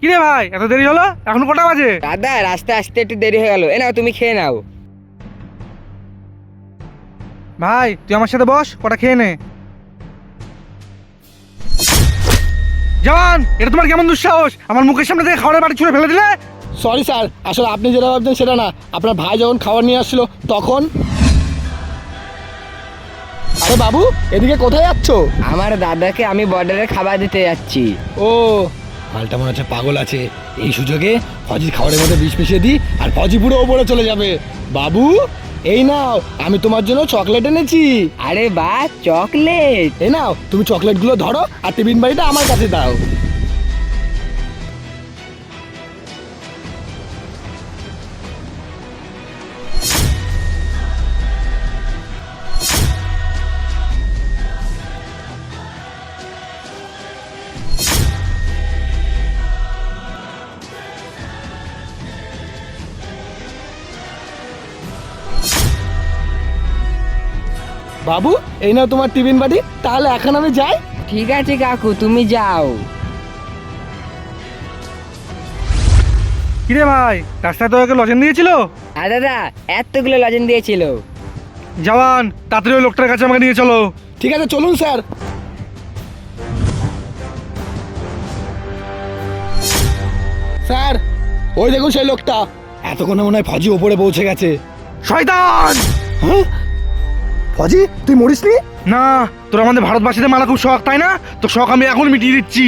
কি রে ভাই এত দেরি হলো? এখন কটা বাজে? দাদা রাস্তায় আসতে একটু দেরি হয়ে গেল। এ নাও তুমি খেয়ে নাও। ভাই তুই আমার সাথে বস কটা খেয়ে নে। জওয়ান এটা তোমার কেমন দুঃসাহস? আমার মুখের সামনে থেকে খাবারের বাড়ি ছুঁড়ে ফেলে দিলে? সরি স্যার আসলে আপনি যেটা ভাবছেন সেটা না। আপনার ভাই যখন খাবার নিয়ে আসছিল তখন? আরে বাবু এদিকে কোথায় যাচ্ছ? আমার দাদাকে আমি বর্ডারে খাবার দিতে যাচ্ছি। ও মালটা মনে হচ্ছে পাগল আছে। এই সুযোগে ফজির খাবারের মধ্যে বিষ মিশিয়ে দিই আর ফজি পুরো ওপরে চলে যাবে। বাবু এই নাও আমি তোমার জন্য চকলেট এনেছি। আরে বা চকলেট। এই নাও তুমি চকলেটগুলো ধরো আর টিফিন বাড়িটা আমার কাছে দাও। বাবু এই নাও তোমার টিফিন বাটি তাহলে এখন আমি যাই। ঠিক আছে কাকু তুমি যাও। কি রে ভাই রাস্তায় তো ওকে লজেন দিয়েছিল? আর দাদা এতগুলো লজেন দিয়েছিল। জওয়ান তাড়াতাড়ি ওই লোকটার কাছে আমাকে নিয়ে চলো। ঠিক আছে চলুন স্যার। স্যার ওই দেখুন সেই লোকটা। এতক্ষণে মনে হয় ফজি ওপরে পৌঁছে গেছে। শয়তান! হ্যাঁ? ফজি তুই মরিসনি না? তোর আমাদের ভারতবাসীদের মারা খুব শখ, তাই না? তো শখ আমি এখন মিটিয়ে দিচ্ছি!